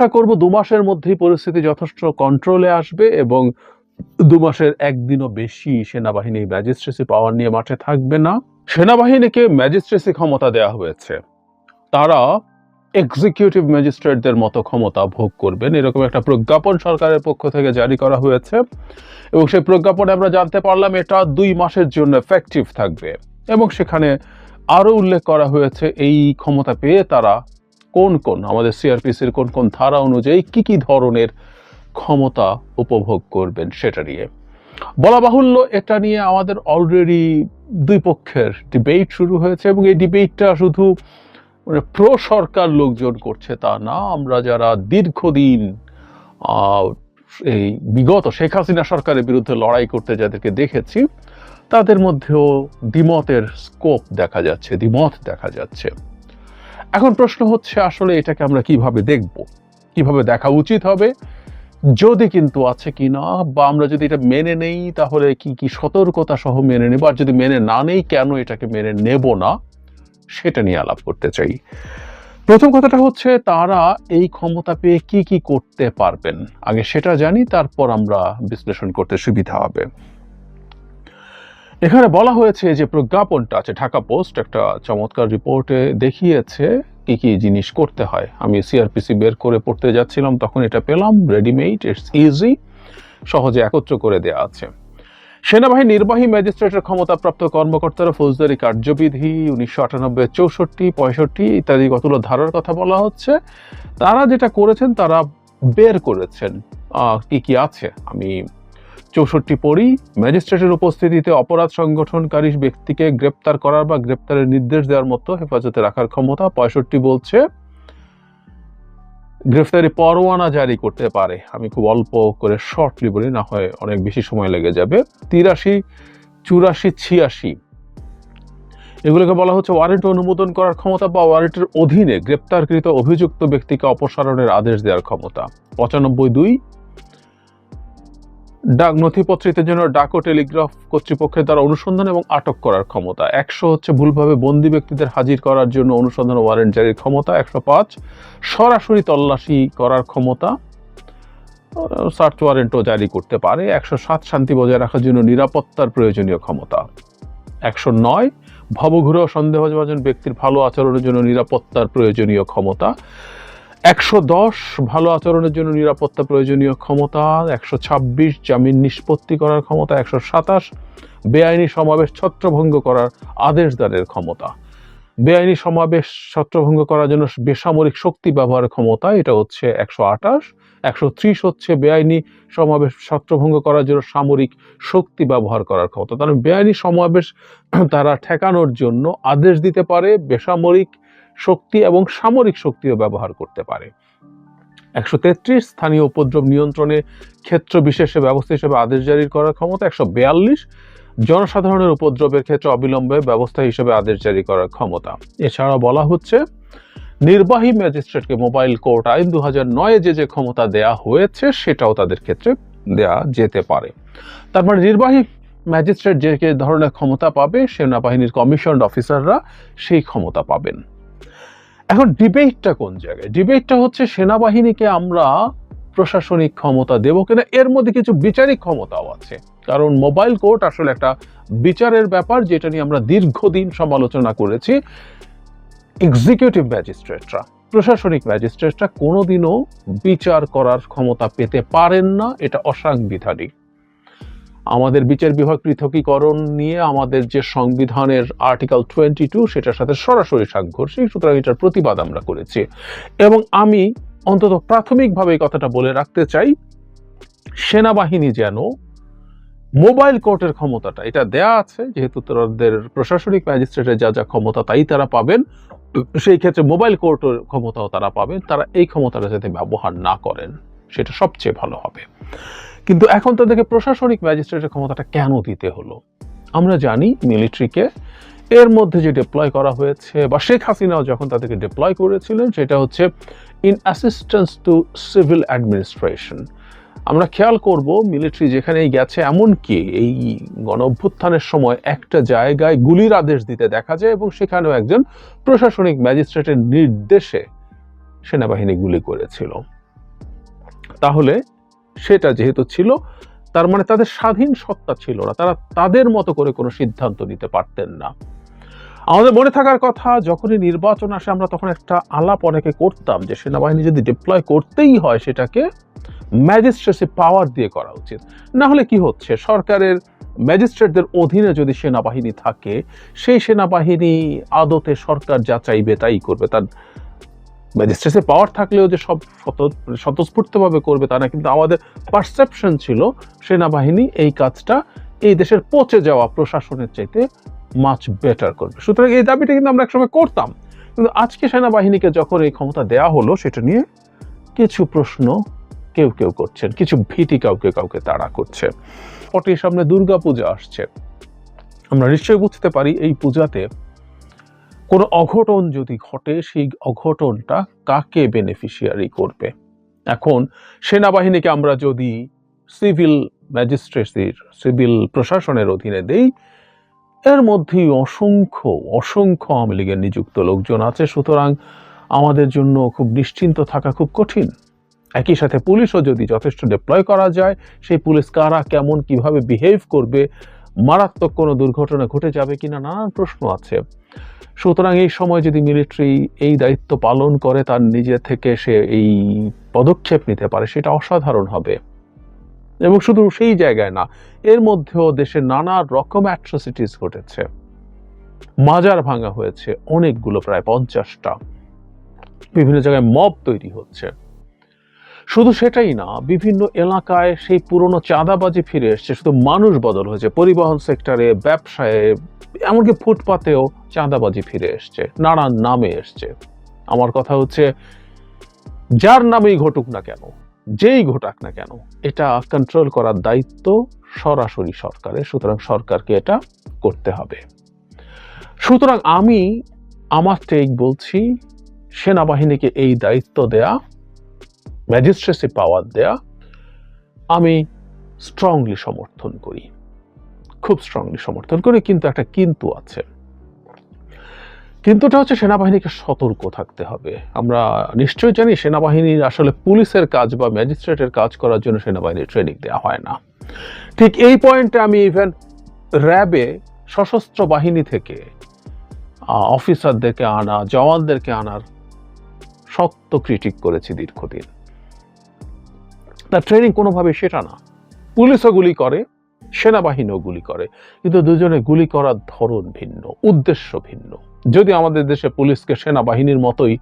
আশা করব দু মাসের মধ্যেই পরিস্থিতি যথেষ্ট কন্ট্রোলে আসবে এবং দু মাসের একদিনও বেশি সেনাবাহিনী ম্যাজিস্ট্রেসি পাওয়ার নিয়ে মাঠে থাকবে না। সেনাবাহিনীকে ম্যাজিস্ট্রেসি ক্ষমতা দেওয়া হয়েছে। তারা এক্সিকিউটিভ ম্যাজিস্ট্রেটদের মতো ক্ষমতা ভোগ করবেন। এরকম একটা প্রজ্ঞাপন সরকারের পক্ষ থেকে জারি করা হয়েছে এবং সেই প্রজ্ঞাপনে আমরা জানতে পারলাম এটা দুই মাসের জন্য এফেক্টিভ থাকবে এবং সেখানে আরও উল্লেখ করা হয়েছে এই ক্ষমতা পেয়ে তারা কোন কোন, আমাদের সিআরপিসির কোন কোন ধারা অনুযায়ী কি কি ধরনের ক্ষমতা উপভোগ করবেন সেটা নিয়ে। বলা বাহুল্য, এটা নিয়ে আমাদের অলরেডি দুই পক্ষের ডিবেট শুরু হয়েছে এবং এই ডিবেটটা শুধু মানে প্রো সরকার লোকজন করছে তা না, আমরা যারা দীর্ঘদিন এই বিগত শেখ হাসিনা সরকারের বিরুদ্ধে লড়াই করতে যাদেরকে দেখেছি, তাদের মধ্যেও দ্বিমতের স্কোপ দেখা যাচ্ছে, দ্বিমত দেখা যাচ্ছে। এখন প্রশ্ন হচ্ছে আসলে এটাকে আমরা কীভাবে দেখব? কীভাবে দেখা উচিত হবে? যদি কিন্তু আছে কি না বা আমরা যদি এটা মেনে নেই, তাহলে কি কি সতর্কতা সহ মেনে নেব? আর যদি মেনে না নেই, কেন এটাকে মেনে নেব না? সেটা নিয়ে আলাপ করতে চাই। প্রথম কথাটা হচ্ছে, তারা এই ক্ষমতা পেয়ে কি কি করতে পারবেন? আগে সেটা জানি, তারপর আমরা বিশ্লেষণ করতে সুবিধা হবে। এখানে বলা হয়েছে যে প্রজ্ঞাপনটা আছে, ঢাকা পোস্ট একটা চমৎকার রিপোর্টে দেখিয়েছে কি কি জিনিস করতে হয়। আমি সিআরপিসি বের করে পড়তে যাচ্ছিলাম, তখন এটা পেলাম, রেডিমেড, ইটস ইজি, সহজে একত্র করে দেয়া আছে। সেনাবাহিনী নির্বাহী ম্যাজিস্ট্রেটের ক্ষমতাপ্রাপ্ত কর্মকর্তারা ফৌজদারি কার্যবিধি উনিশশো আটানব্বই, চৌষট্টি, পঁয়ষট্টি ইত্যাদি কতগুলো ধারার কথা বলা হচ্ছে। তারা যেটা করেছেন, তারা বের করেছেন। কি কি আছে? আমি চৌষট্টি পড়ি ম্যাজিস্ট্রেটের উপস্থিতিতে অপরাধ সংগঠনকারী ব্যক্তিকে গ্রেপ্তার করার বা গ্রেপ্তারের নির্দেশ দেওয়ার মতো হেফাজতে রাখার ক্ষমতা পঁয়ষট্টি বলছে। গ্রেফতারি পরোয়ানা জারি করতে পারে। আমি খুব অল্প করে শর্টলি বলি, না হয় অনেক বেশি সময় লেগে যাবে। তিরাশি, চুরাশি, ছিয়াশি এগুলোকে বলা হচ্ছে ওয়ারেন্ট অনুমোদন করার ক্ষমতা বা ওয়ারেন্টের অধীনে গ্রেপ্তারকৃত অভিযুক্ত ব্যক্তিকে অপসারণের আদেশ দেওয়ার ক্ষমতা। পঁচানব্বই দুই ডাক নথিপত্রিতের জন্য ডাক ও টেলিগ্রাফ কর্তৃপক্ষের দ্বারা অনুসন্ধান এবং আটক করার ক্ষমতা। একশো হচ্ছে ভুলভাবে বন্দি ব্যক্তিদের হাজির করার জন্য অনুসন্ধান ওয়ারেন্ট জারির ক্ষমতা, একশো পাঁচ। সরাসরি তল্লাশি করার ক্ষমতা, সার্চ ওয়ারেন্টও জারি করতে পারে। একশো সাত শান্তি বজায় রাখার জন্য নিরাপত্তার প্রয়োজনীয় ক্ষমতা। একশো নয় ভবঘুরে সন্দেহভাজন ব্যক্তির ভালো আচরণের জন্য নিরাপত্তার প্রয়োজনীয় ক্ষমতা। একশো দশ ভালো আচরণের জন্য নিরাপত্তা প্রয়োজনীয় ক্ষমতা, একশো ছাব্বিশ জামিন নিষ্পত্তি করার ক্ষমতা, একশো সাতাশ বেআইনি সমাবেশ ছত্রভঙ্গ করার আদেশদারের ক্ষমতা। বেআইনি সমাবেশ ছত্রভঙ্গ করার জন্য বেসামরিক শক্তি ব্যবহারের ক্ষমতা, এটা হচ্ছে একশো আঠাশ একশো ত্রিশ হচ্ছে বেআইনি সমাবেশ ছত্রভঙ্গ করার জন্য সামরিক শক্তি ব্যবহার করার ক্ষমতা। তার মানে বেআইনি সমাবেশ তারা ঠেকানোর জন্য আদেশ দিতে পারে, বেসামরিক শক্তি এবং সামরিক শক্তিও ব্যবহার করতে পারে। একশো তেত্রিশ স্থানীয় উপদ্রব নিয়ন্ত্রণে ক্ষেত্র বিশেষে ব্যবস্থা হিসেবে আদেশ জারি করার ক্ষমতা একশো বিয়াল্লিশ। জনসাধারণের উপদ্রবের ক্ষেত্রে অবিলম্বে ব্যবস্থা হিসেবে আদেশ জারি করার ক্ষমতা। এছাড়া বলা হচ্ছে, নির্বাহী ম্যাজিস্ট্রেটকে মোবাইল কোর্ট আইন দু হাজার নয়ে যে যে ক্ষমতা দেয়া হয়েছে সেটাও তাদের ক্ষেত্রে দেয়া যেতে পারে। তার মানে নির্বাহী ম্যাজিস্ট্রেট যে যে ধরনের ক্ষমতা পাবে, সেনাবাহিনীর কমিশন অফিসাররা সেই ক্ষমতা পাবেন। এখন ডিবেটটা কোন জায়গায়? ডিবেটটা হচ্ছে সেনাবাহিনীকে আমরা প্রশাসনিক ক্ষমতা দেব কিনা? এর মধ্যে কিছু বিচারিক ক্ষমতাও আছে। কারণ মোবাইল কোর্ট আসলে একটা বিচারের ব্যাপার যেটা নিয়ে আমরা দীর্ঘদিন সমালোচনা করেছি। এক্সিকিউটিভ ম্যাজিস্ট্রেটরা প্রশাসনিক ম্যাজিস্ট্রেটরা কোনোদিনও বিচার করার ক্ষমতা পেতে পারেন না। এটা অসাংবিধানিক। আমাদের বিচার বিভাগ পৃথকীকরণ নিয়ে আমাদের যে সংবিধানের আর্টিকেল টোয়েন্টি টু, সেটার সাথে সরাসরি সাংঘর্ষিক, সুতরাং এটার প্রতিবাদ আমরা করেছি। এবং আমি অন্তত প্রাথমিকভাবে এই কথাটা বলে রাখতে চাই, সেনাবাহিনী যেন মোবাইল কোর্টের ক্ষমতাটা, এটা দেয়া আছে, যেহেতু তাদের প্রশাসনিক ম্যাজিস্ট্রেটের যা যা ক্ষমতা তাই তারা পাবেন, সেই ক্ষেত্রে মোবাইল কোর্টের ক্ষমতাও তারা পাবেন, তারা এই ক্ষমতাটা যাতে ব্যবহার না করেন, সেটা সবচেয়ে ভালো হবে। কিন্তু এখন তাদেরকে প্রশাসনিক ম্যাজিস্ট্রেটের ক্ষমতাটা কেন দিতে হলো? আমরা জানি মিলিটারিকে এর মধ্যে যে ডিপ্লয় করা হয়েছে বা শেখ হাসিনাও যখন তাদেরকে ডিপ্লয় করেছিলেন, সেটা হচ্ছে in assistance to civil administration আমরা খেয়াল করব মিলিটারি যেখানেই গেছে, এমনকি এই গণ অভ্যুত্থানের সময় একটা জায়গায় গুলির আদেশ দিতে দেখা যায় এবং সেখানেও একজন প্রশাসনিক ম্যাজিস্ট্রেটের নির্দেশে সেনাবাহিনী গুলি করেছিল। তাহলে সেটা যেহেতু ছিল, তার মানে তাদের স্বাধীন সত্তা ছিল না। তারা তাদের মতো করে কোনো সিদ্ধান্ত নিতে পারতেন না। আমাদের মনে থাকার কথা, যখনই নির্বাচন আসে, আমরা তখন একটা আলাপ অনেকে করতাম যে সেনাবাহিনী যদি ডিপ্লয় করতেই হয় সেটাকে ম্যাজিস্ট্রেসি পাওয়ার দিয়ে করা উচিত। না হলে কি হচ্ছে? সরকারের ম্যাজিস্ট্রেটদের অধীনে যদি সেনাবাহিনী থাকে, সেই সেনাবাহিনী আদতে সরকার যা চাইবে তাই করবে। তার ম্যাজিস্ট্রেসি পাওয়ার থাকলেও যে সব স্বত- স্বতঃস্ফূর্তভাবে করবে তা না, কিন্তু আমাদের পারসেপশন ছিল সেনাবাহিনী এই কাজটা এই দেশের পচে যাওয়া প্রশাসনের চাইতে মাছ বেটার করবে। সুতরাং এই দাবিটা কিন্তু আমরা একসময় করতাম। কিন্তু আজকে সেনাবাহিনীকে যখন এই ক্ষমতা দেয়া হলো, সেটা নিয়ে কিছু প্রশ্ন কেউ কেউ করছেন, কিছু ভীতি কাউকে কাউকে তাড়া করছে। ফটের সামনে দুর্গা পূজা আসছে। আমরা নিশ্চয়ই বুঝতে পারি এই পূজাতে কোনো অঘটন যদি ঘটে, সেই অঘটনটা কাকে বেনিফিশিয়ারি করবে? এখন সেনাবাহিনীকে আমরা যদি সিভিল ম্যাজিস্ট্রেসির সিভিল প্রশাসনের অধীনে দেই, এর মধ্যেই অসংখ্য অসংখ্য আওয়ামী লীগের নিযুক্ত লোকজন আছে। সুতরাং আমাদের জন্য খুব নিশ্চিন্ত থাকা খুব কঠিন। একই সাথে পুলিশও যদি যথেষ্ট ডিপ্লয় করা যায়, সেই পুলিশ কারা, কেমন, কীভাবে বিহেভ করবে মারাত্মক কোনো দুর্ঘটনা ঘটে যাবে কিনা নানান প্রশ্ন আছে। সুতরাং এই সময় যদি মিলিটারি এই দায়িত্ব পালন করে, তার নিজে থেকে সে এই পদক্ষেপ নিতে পারে, সেটা অসাধারণ হবে। এবং শুধু সেই জায়গায় না, এর মধ্যেও দেশে নানা রকম অ্যাট্রোসিটিস ঘটেছে। মাজার ভাঙা হয়েছে অনেকগুলো, প্রায় পঞ্চাশটা। বিভিন্ন জায়গায় মব তৈরি হচ্ছে। শুধু সেটাই না, বিভিন্ন এলাকায় সেই পুরনো চাঁদাবাজি ফিরে এসছে, শুধু মানুষ বদল হয়েছে, পরিবহন সেক্টরে, ব্যবসায়, এমনকি ফুটপাতেও চাঁদাবাজি ফিরে এসছে, নানান নামে এসছে। আমার কথা হচ্ছে, যার নামেই ঘটুক না কেন, যেই ঘটাক না কেন, এটা কন্ট্রোল করার দায়িত্ব সরাসরি সরকারের, সুতরাং সরকারকে এটা করতে হবে। সুতরাং আমি, আমার টেক বলছি, সেনাবাহিনীকে এই দায়িত্ব দেয়া ম্যাজিস্ট্রেসি পাওয়ার দেয়া আমি স্ট্রংলি সমর্থন করি। খুব স্ট্রংলি সমর্থন করি, কিন্তু একটা কিন্তু আছে। কিন্তুটা হচ্ছে সেনাবাহিনীকে সতর্ক থাকতে হবে। আমরা নিশ্চয়ই জানি সেনাবাহিনীর আসলে পুলিশের কাজ বা ম্যাজিস্ট্রেটের কাজ করার জন্য সেনাবাহিনীর ট্রেনিং দেওয়া হয় না। ঠিক এই পয়েন্টে আমি ইভেন র্যাবে সশস্ত্র বাহিনী থেকে অফিসারদেরকে আনা, জওয়ানদেরকে আনার শক্ত ক্রিটিক করেছি দীর্ঘদিন। তার ট্রেনিং কোনোভাবে সেটা না। পুলিশও গুলি করে, সেনাবাহিনীও গুলি করে, কিন্তু দুজনে গুলি করার ধরন ভিন্ন, উদ্দেশ্য ভিন্ন। যদি আমাদের দেশে পুলিশকে সেনাবাহিনীর মতোই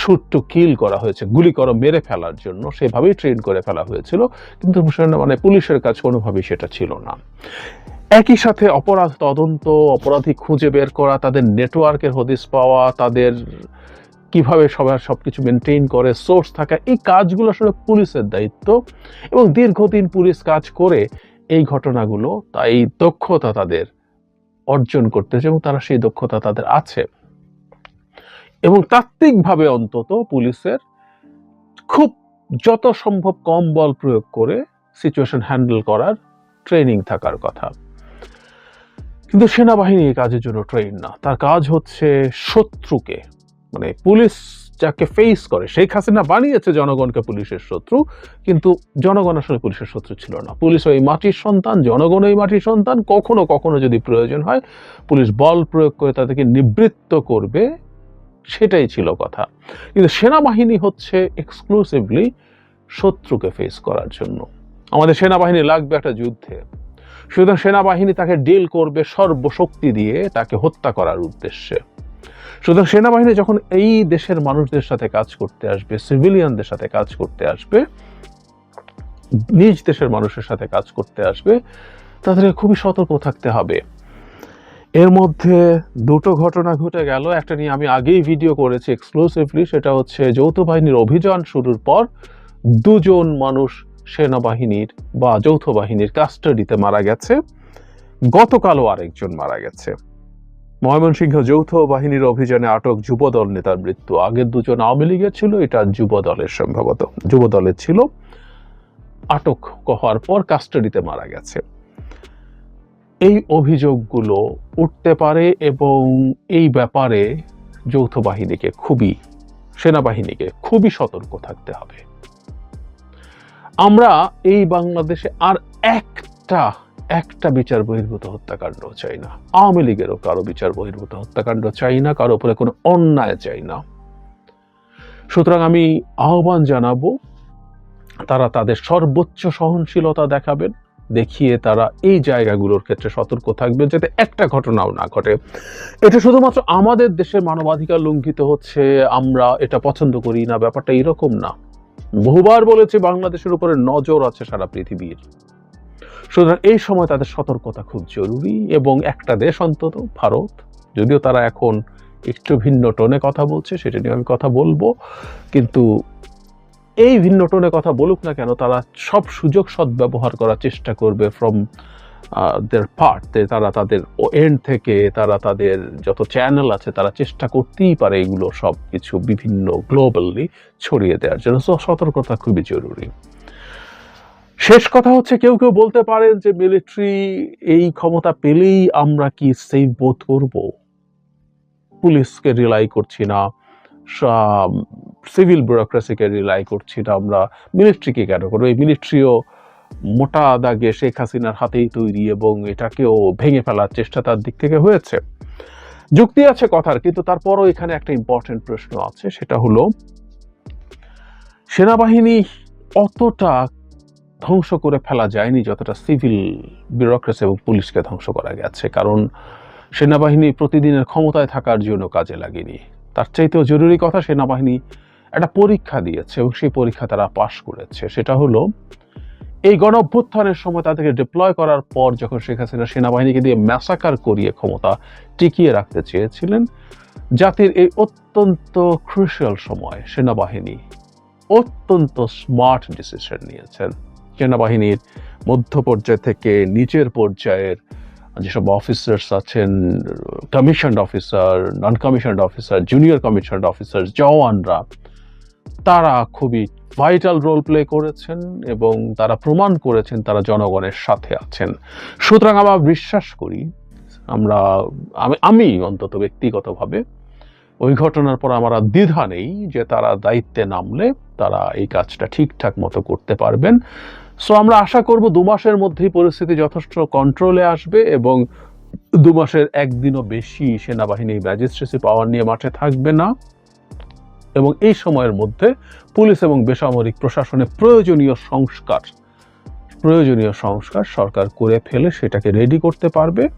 শুট টু কিল করা হয়েছে, গুলি করো, মেরে ফেলার জন্য, সেভাবেই ট্রেন করে ফেলা হয়েছিল, কিন্তু মানে পুলিশের কাছে কোনোভাবেই সেটা ছিল না। একই সাথে অপরাধ তদন্ত, অপরাধী খুঁজে বের করা, তাদের নেটওয়ার্কের হদিস পাওয়া, তাদের কীভাবে সবার সবকিছু মেনটেন করে সোর্স থাকা, এই কাজগুলো আসলে পুলিশের দায়িত্ব এবং দীর্ঘদিন পুলিশ কাজ করে এই ঘটনাগুলো, তাই দক্ষতা তাদের অর্জন করতেছে এবং তারা সেই দক্ষতা তাদের আছে। এবং তাত্ত্বিকভাবে অন্তত পুলিশের খুব যত সম্ভব কম বল প্রয়োগ করে সিচুয়েশন হ্যান্ডেল করার ট্রেনিং থাকার কথা। কিন্তু সেনাবাহিনী এই কাজের জন্য ট্রেন না। তার কাজ হচ্ছে শত্রুকে মানে পুলিশ যাকে ফেস করে, শেখ হাসিনা বানিয়েছে জনগণকে পুলিশের শত্রু, কিন্তু জনগণ আসলে পুলিশের শত্রু ছিল না। পুলিশ ওই মাটির সন্তান, জনগণ ওই মাটির সন্তান, কখনো কখনো যদি প্রয়োজন হয়, পুলিশ বল প্রয়োগ করে তাদেরকে নিবৃত্ত করবে, সেটাই ছিল কথা। কিন্তু সেনাবাহিনী হচ্ছে এক্সক্লুসিভলি শত্রুকে ফেস করার জন্য। আমাদের সেনাবাহিনী লাগবে একটা যুদ্ধে। সুতরাং সেনাবাহিনী তাকে ডিল করবে সর্বশক্তি দিয়ে, তাকে হত্যা করার উদ্দেশ্যে। সুতরাং সেনাবাহিনী যখন এই দেশের মানুষদের সাথে কাজ করতে আসবে, সিভিলিয়ানদের সাথে কাজ করতে আসবে, নিজ দেশের মানুষের সাথে কাজ করতে আসবে, তাদেরকে খুবই সতর্ক থাকতে হবে। এর মধ্যে দুটো ঘটনা ঘটে গেল। একটা নিয়ে আমি আগেই ভিডিও করেছি এক্সক্লুসিভলি সেটা হচ্ছে যৌথ বাহিনীর অভিযান শুরুর পর দুজন মানুষ সেনাবাহিনীর বা যৌথ বাহিনীর কাস্টাডিতে মারা গেছে। গতকালও আরেকজন মারা গেছে। ময়মনসিংহ যৌথ বাহিনীর অভিযানে আটক যুবদল নেতার মৃত্যু। আগের দুজন আওয়ামী লীগের ছিল, এটা যুবদলের সম্ভবত। যুবদলের ছিল, আটক হওয়ার পর কাস্টাডিতে মারা গেছে। এই অভিযোগগুলো উঠতে পারে এবং এই ব্যাপারে যৌথ বাহিনীকে খুবই, সেনাবাহিনীকে খুবই সতর্ক থাকতে হবে। আমরা এই বাংলাদেশে আর একটা একটা বিচার বহির্ভূত হত্যাকাণ্ড চাই না। আওয়ামী লীগেরও কারও বিচার বহির্ভূত হত্যাকাণ্ড চাই না, কারও উপরে কোনো অন্যায় চাই না। সুতরাং আমি আহ্বান জানাব, তারা তাদের সর্বোচ্চ সহনশীলতা দেখাবেন, দেখিয়ে তারা এই জায়গাগুলোর ক্ষেত্রে সতর্ক থাকবেন, যাতে একটা ঘটনাও না ঘটে। এটা শুধুমাত্র আমাদের দেশের মানবাধিকার লঙ্ঘিত হচ্ছে, আমরা এটা পছন্দ করি না, ব্যাপারটা এরকম না। বহুবার বলেছে, বাংলাদেশের উপরে নজর আছে সারা পৃথিবীর। সুতরাং এই সময় তাদের সতর্কতা খুব জরুরি এবং একটা দেশ অন্তত, ভারত, যদিও তারা এখন একটু ভিন্ন টোনে কথা বলছে, সেটা নিয়ে আমি কথা বলব। কিন্তু এই ভিন্ন টোনে কথা বলুক না কেন, তারা সব সুযোগ সদ্ব্যবহার করার চেষ্টা করবে ফ্রম দের পার্ট তারা তাদের এন্ড থেকে, তারা তাদের যত চ্যানেল আছে, তারা চেষ্টা করতেই পারে এগুলো সব কিছু বিভিন্ন গ্লোবালি ছড়িয়ে দেওয়ার জন্য। সতর্কতা খুবই জরুরি। শেষ কথা হচ্ছে কেউ কেউ বলতে পারেন যে মিলিটারি এই ক্ষমতা পেলেই আমরা কি সেফ বোধ করব? পুলিশকে রিলাই করছি না সিভিল ব্যুরোক্রেসিকে রিলাই করছি না আমরা মিলিটারিকে কেন করব? এই মিলিটারিও মোটা দাগে শেখ হাসিনার হাতেই তৈরি এবং এটাকেও ভেঙে ফেলার চেষ্টা তার দিক থেকে হয়েছে। যুক্তি আছে কথার, কিন্তু তারপরও এখানে একটা ইম্পর্টেন্ট প্রশ্ন আছে, সেটা হলো, সেনাবাহিনী অতটা ধ্বংস করে ফেলা যায়নি যতটা সিভিল ব্যুরোক্রেসি এবং পুলিশকে ধ্বংস করা গেছে, কারণ সেনাবাহিনী প্রতিদিনের ক্ষমতায় থাকার জন্য কাজে লাগেনি। তার চাইতেও জরুরি কথা, সেনাবাহিনী একটা পরীক্ষা দিয়েছে এবং সেই পরীক্ষা তারা পাশ করেছে। সেটা হলো, এই গণ অভ্যুত্থানের সময় তাদেরকে ডিপ্লয় করার পর যখন শেখ হাসিনা সেনাবাহিনীকে দিয়ে ম্যাসাকার করিয়ে ক্ষমতা টিকিয়ে রাখতে চেয়েছিলেন, জাতির এই অত্যন্ত ক্রুশিয়াল সময় সেনাবাহিনী অত্যন্ত স্মার্ট ডিসিশন নিয়েছেন। সেনাবাহিনীর মধ্য পর্যায় থেকে নিচের পর্যায়ের যেসব অফিসার্স আছেন commissioned officer non commissioned officer junior commissioned officer জওয়ানরা, তারা খুবই ভাইটাল রোল প্লে করেছেন এবং তারা প্রমাণ করেছেন তারা জনগণের সাথে আছেন। সুতরাং আমরা বিশ্বাস করি, আমরা, আমি আমি অন্তত ব্যক্তিগতভাবে ওই ঘটনার পর আমার দ্বিধা নেই যে তারা দায়িত্বে নামলে তারা এই কাজটা ঠিকঠাক মতো করতে পারবেন। সো আমরা আশা করব দু মাসের মধ্যেই পরিস্থিতি যথেষ্ট কন্ট্রোলে আসবে এবং দু মাসের একদিনও বেশি সেনাবাহিনী ম্যাজিস্ট্রেসি পাওয়ার নিয়ে মাঠে থাকবে না। এবং এই সময়ের মধ্যে পুলিশ এবং বেসামরিক প্রশাসনে প্রয়োজনীয় সংস্কার প্রয়োজনীয় সংস্কার সরকার করে ফেলে সেটাকে রেডি করতে পারবে।